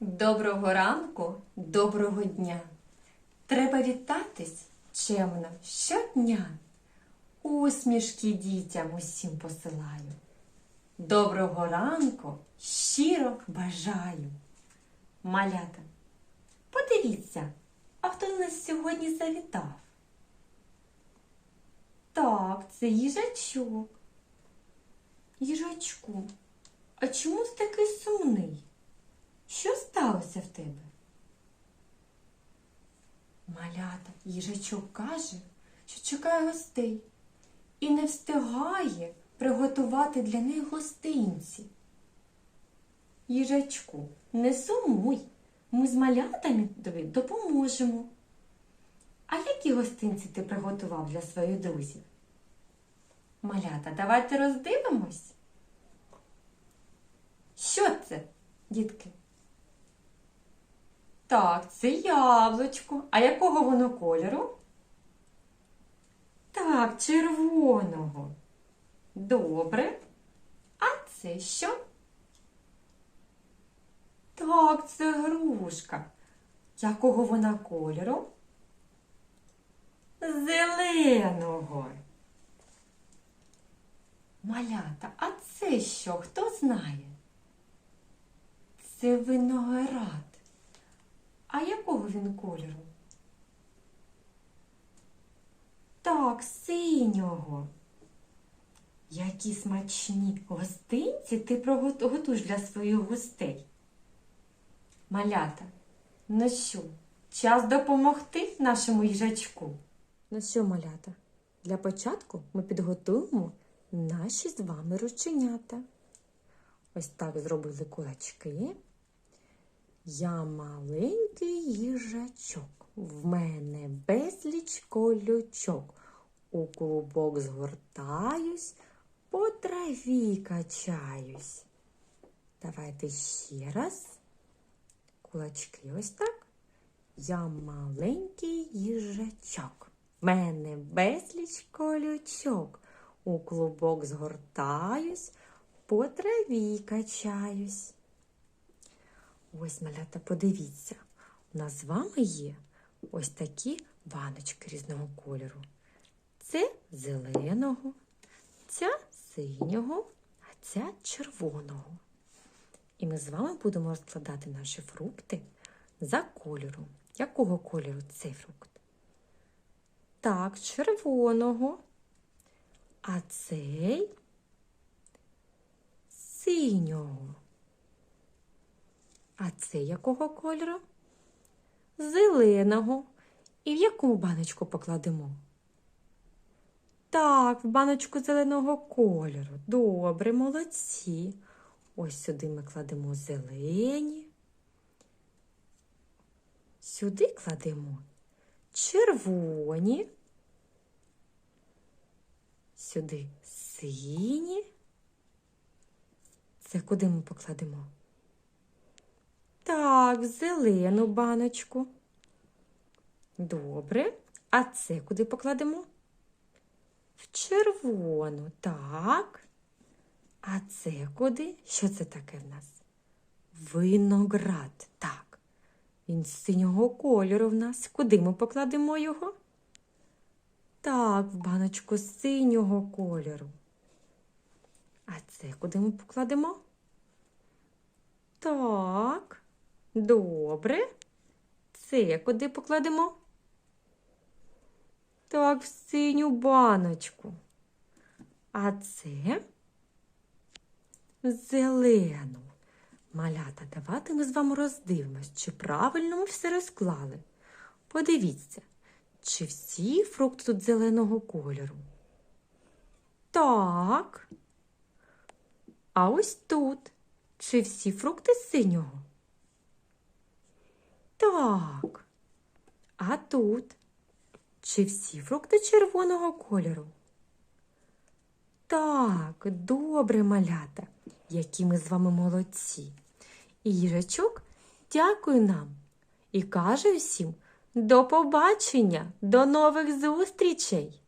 Доброго ранку, доброго дня. Треба вітатись чемно щодня. Усмішки дітям усім посилаю. Доброго ранку щиро бажаю. Малята, подивіться, а хто нас сьогодні завітав? Так, це їжачок. Їжачку, а чому ти такий сумний? Що сталося в тебе? Малята, їжачок каже, що чекає гостей і не встигає приготувати для них гостинці. Їжачку, не сумуй, ми з малятами тобі допоможемо. А які гостинці ти приготував для своїх друзів? Малята, давайте роздивимось. Що це, дітки? Так, це яблучко. А якого воно кольору? Так, червоного. Добре. А це що? Так, це грушка. Якого вона кольору? Зеленого. Малята, а це що? Хто знає? Це виноград. А якого він кольору? Так, синього. Які смачні гостинці ти приготуєш для своїх гостей. Малята, ну що, час допомогти нашому їжачку? Ну що, малята, для початку ми підготуємо наші з вами рученята. Ось так зробили кулачки. Я маленький їжачок, в мене безліч колючок. У клубок згортаюсь, по траві качаюсь. Давайте ще раз. Кулачки ось так. Я маленький їжачок. В мене безліч колючок. У клубок згортаюсь, по траві качаюсь. Ось, малята, подивіться, у нас з вами є ось такі баночки різного кольору. Це зеленого, ця синього, а ця червоного. І ми з вами будемо розкладати наші фрукти за кольором. Якого кольору цей фрукт? Так, червоного. А цей синього. А це якого кольору? Зеленого. І в яку баночку покладемо? Так, в баночку зеленого кольору. Добре, молодці. Ось сюди ми кладемо зелені. Сюди кладемо червоні. Сюди сині. Це куди ми покладемо? Так, в зелену баночку. Добре. А це куди покладемо? В червону. Так. А це куди? Що це таке в нас? Виноград. Так. Він синього кольору в нас. Куди ми покладемо його? Так, в баночку синього кольору. А це куди ми покладемо? Так. Добре. Це куди покладемо? Так, в синю баночку. А це в зелену. Малята, давайте ми з вами роздивимось, чи правильно ми все розклали. Подивіться, чи всі фрукти тут зеленого кольору? Так. А ось тут. Чи всі фрукти синього? Так. А тут? Чи всі фрукти червоного кольору? Так, добре, малята, які ми з вами молодці. І їжачок дякує нам і каже всім до побачення, до нових зустрічей!